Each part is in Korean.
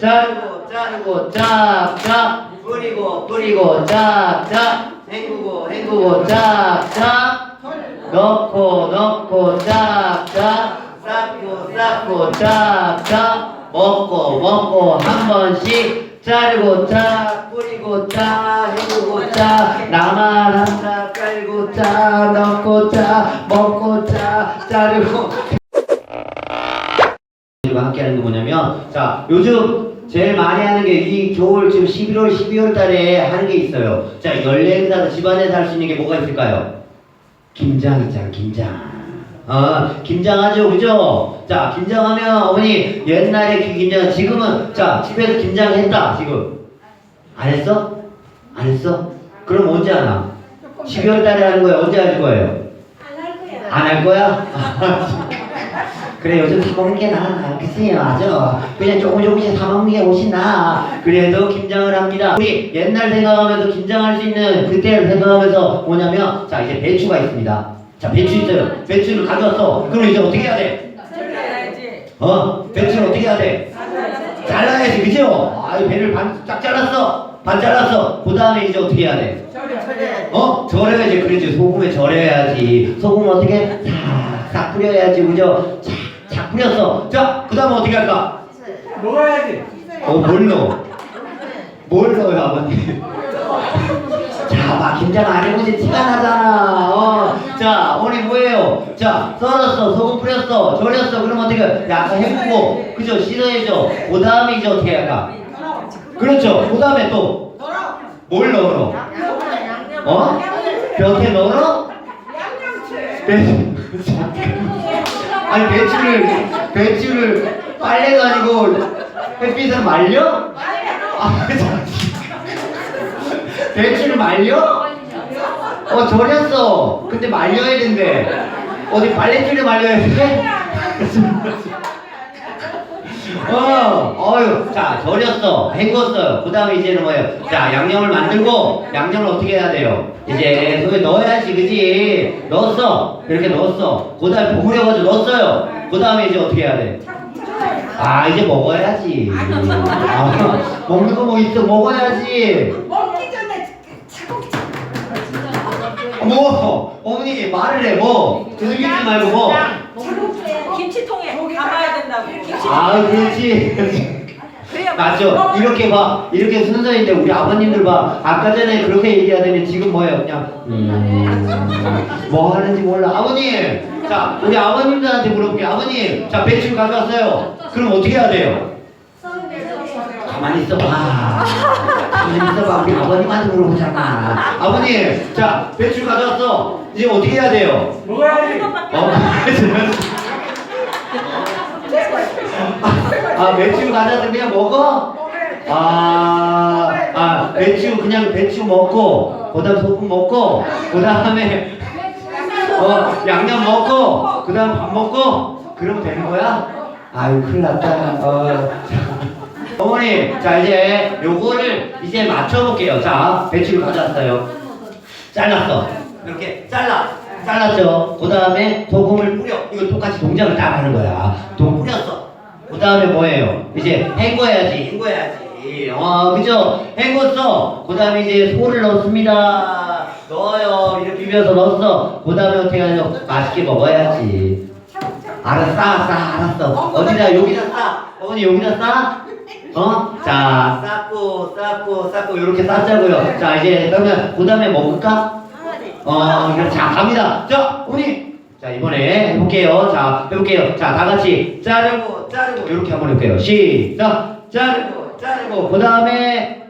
자르고 자르고 짝짝 뿌리고 뿌리고 짝짝 헹구고 헹구고 짝짝 넣고 넣고 짝짝 쌓고 쌓고 짝짝 먹고 먹고 한 번씩 자르고 짝 뿌리고 짝 헹구고 짝 나만 한짝 깔고 짝 넣고 짝 먹고 짝 자르고. 함께 하는 게 뭐냐면 자 요즘 제일 많이 하는 게 이 겨울 지금 11월 12월 달에 하는 게 있어요 자 연례 행사 집안에서 할 수 있는 게 뭐가 있을까요? 김장 있잖아 김장 아 김장하죠 그죠? 자 김장하면 어머니 옛날에 그 김장 지금은 자 집에서 김장했다 지금 안 했어? 안 했어? 그럼 언제 하나? 12월 달에 하는 거예요 언제 할 거예요? 안 할 거야? 그래 요즘 사 먹는 게 나아 그치 맞아 그냥 조금 조금씩 사 먹는 게 훨씬 나아 그래도 김장을 합니다. 우리 옛날 생각하면서 김장할 수 있는 그때를 생각하면서 뭐냐면 자 이제 배추가 있습니다. 자 배추 있어요. 배추를 가져왔어. 그럼 이제 어떻게 해야 돼? 어? 배추를 어떻게 해야 돼? 잘라야지. 그죠? 아유 배를 반 딱 잘랐어. 반 잘랐어. 그 다음에 이제 어떻게 해야 돼? 어? 절여야지. 그러지. 소금에 절여야지. 소금 어떻게? 싹싹 뿌려야지. 그죠? 착착 뿌렸어 자 그 다음에 어떻게 할까? 먹어야지. 어 뭘 넣어? 뭘 넣어요 아버님? 자봐 김장 안 해보지 티가 나잖아 어. 자 오늘 뭐예요? 자 썰었어 소금 뿌렸어 절였어 그럼 어떻게 해? 약간 헹구고 그죠? 씻어야죠 그 다음에 이제 어떻게 할까? 그렇죠 그 다음에 또 뭘 넣어? 어? 볕에 넣어? 배추 아니 배추를 배추를 빨래 가지고 햇빛에 말려? 아, 참. 배추를 말려? 어 절였어. 근데 말려야 된대. 어디 빨래줄에 말려야 돼? 어, 어유, 자, 절였어, 헹궜어요. 그 다음에 이제는 뭐예요? 자, 양념을 만들고, 양념을 어떻게 해야 돼요? 이제, 그에 넣어야지, 그지? 넣었어. 이렇게 넣었어. 그 다음에 버무려가지고 넣었어요. 그 다음에 이제 어떻게 해야 돼? 아, 이제 먹어야지. 아, 먹는 거 뭐 있어, 먹어야지. 먹기 전에 차곡 뭐, 어머니, 말을 해, 뭐. 두들기지 말고, 뭐. 김치통에 담 아, 그렇지. 맞죠? 이렇게 봐. 이렇게 순서인데 우리 아버님들 봐. 아까 전에 그렇게 얘기하더니 지금 뭐예요? 그냥 음, 뭐 하는지 몰라. 아버님, 자 우리 아버님들한테 물어볼게요. 아버님, 자 배추 가져왔어요. 그럼 어떻게 해야 돼요? 가만히 있어봐. 가만히 있어봐. 우리 아버님한테 물어보잖아. 아버님, 자 배추 가져왔어. 이제 어떻게 해야 돼요? 먹어야지. 어? 아 배추 가져서 그냥 먹어? 아, 아 배추 그냥 배추 먹고 그 다음 소금 먹고 그 다음에 어 양념 먹고 그 다음 밥 먹고 그러면 되는 거야? 아유 큰일 났다. 어. 어머니 자 이제 요거를 이제 맞춰볼게요. 자 배추를 가져왔어요. 잘랐어. 이렇게 잘라. 잘랐죠. 그 다음에 소금을 뿌려. 이거 똑같이 동작을 딱 하는 거야. 동 뿌렸어. 그 다음에 뭐예요? 이제 헹궈야지. 헹궈야지. 어, 그죠? 헹궜어. 그 다음에 이제 소를 넣습니다. 넣어요. 이렇게 비벼서 넣었어. 그 다음에 어떻게 하냐? 맛있게 먹어야지. 알았어, 싸, 싸, 알았어. 어디다, 여기다 싸. 어머니, 여기다 싸? 어? 자, 쌓고, 쌓고, 쌓고, 이렇게 쌓자고요. 자, 이제, 그러면, 그 다음에 먹을까? 어, 이거 자, 갑니다. 자, 어머니. 자, 이번에 해볼게요. 자, 해볼게요. 자, 다 같이 자르고, 자르고, 이렇게 한번 해볼게요. 시작. 자르고, 자르고, 그 다음에,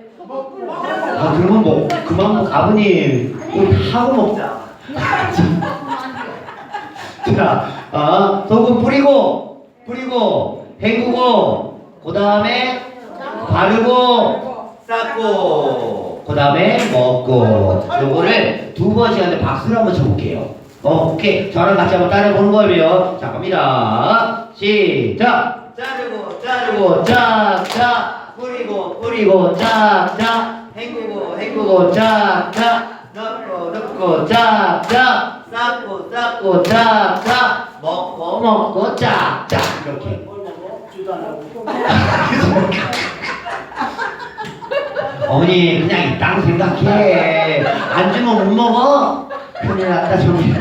아, 그러면 뭐, 그만 먹, 아버님. 우리 하고 먹자. 자, 어, 소금 뿌리고, 뿌리고, 헹구고, 그 다음에 바르고, 쌓고, 그 다음에 먹고, 요거를 두 번씩 하는데 박수를 한번 쳐볼게요. 어, 오케이. 저랑 같이 한번 따라 보는 거예요. 자, 갑니다. 시작! 자르고, 자르고, 짝짝, 뿌리고, 뿌리고, 짝짝, 헹구고, 헹구고, 짝짝, 넣고, 넣고, 짝짝, 쌓고, 쌓고, 짝짝, 먹고, 먹고, 짝짝. 이렇게. 어머니 그냥 있다고 생각해. 안 주면 못 먹어? 큰일 났다 저기.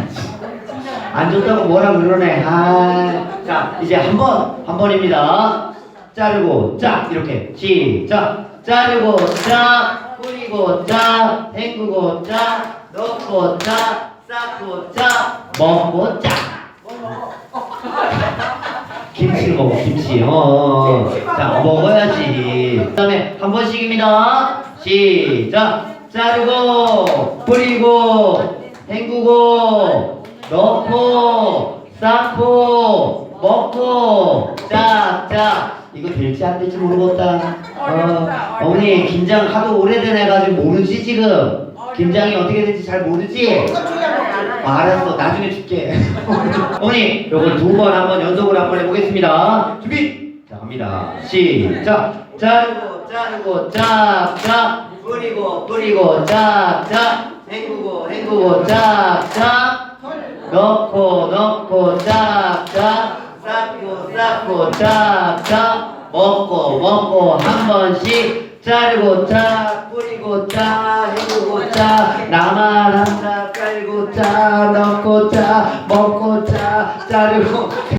안 줬다고 뭐라 그러네. 아자 이제 한번 한 번입니다. 자르고 짝 이렇게. 시작. 자르고 짝 뿌리고 짝 헹구고 짝 넣고 짝 쌓고 짝 먹고 짝 김치를 먹어 김치 어. 자 먹어야지. 그 다음에 한 번씩입니다. 시작. 자르고 뿌리고 헹구고 넣고 쌓고 먹고. 짝짝 이거 될지 안 될지 모르겠다. 어, 어머니 김장 하도 오래된 해가지고 모르지 지금? 김장이 어떻게 될지 잘 모르지? 아, 알았어 나중에 줄게. 어머니 요걸 두 번 한번 연속으로 한번 해보겠습니다. 준비! 자 갑니다. 시작. 자르고 자르고 짝짝 뿌리고 뿌리고 짝짝 헹구고 헹구고 짝짝 넣고 넣고 짝짝 쌓고 쌓고 짝짝 먹고 먹고 한 번씩 자르고 짝 뿌리고 짝 헹구고 짝 나만 한짝 깔고 짝 넣고 짝 먹고 짝 자르고